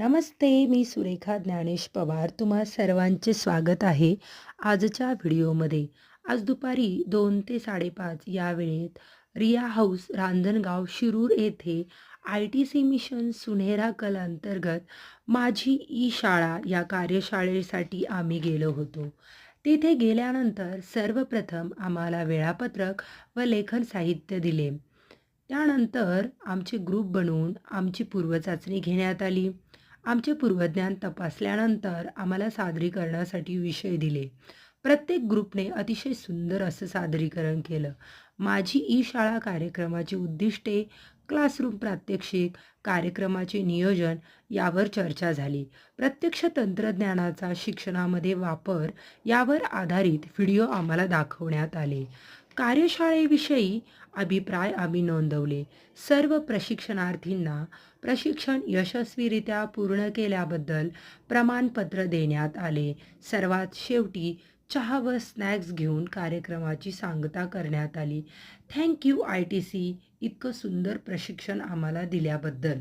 नमस्ते मी सुरेखा ज्ञानेश पवार. तुम्हा सर्वांचे स्वागत आहे आजच्या व्हिडिओमध्ये. आज दुपारी दोन ते साडेपाच या वेळेत रिया हाऊस रांजणगाव शिरूर येथे I T C mission Sunehra Kal अंतर्गत माझी ई शाळा या कार्यशाळेसाठी आम्ही गेलो होतो. तिथे गेल्यानंतर सर्वप्रथम आम्हाला वेळापत्रक व लेखन साहित्य दिले. त्यानंतर आमचे ग्रुप बनवून आमची पूर्वचाचणी घेण्यात आली. आमचे पूर्वज्ञान तपासल्यानंतर आम्हाला सादरीकरणासाठी विषय दिले. प्रत्येक ग्रुपने अतिशय सुंदर असं सादरीकरण केलं. माझी ई शाळा कार्यक्रमाची उद्दिष्टे क्लासरूम प्रात्यक्षिक कार्यक्रमाचे नियोजन यावर चर्चा झाली. प्रत्यक्ष तंत्रज्ञानाचा शिक्षणामध्ये वापर यावर आधारित व्हिडिओ आम्हाला दाखवण्यात आले. कार्यशाळेविषयी अभिप्राय आम्ही नोंदवले. सर्व प्रशिक्षणार्थींना प्रशिक्षण यशस्वीरित्या पूर्ण केल्याबद्दल प्रमाणपत्र देण्यात आले. सर्वात शेवटी चहा व स्नॅक्स घेऊन कार्यक्रमाची सांगता करण्यात आली. थँक्यू आय टी सी इतकं सुंदर प्रशिक्षण आम्हाला दिल्याबद्दल.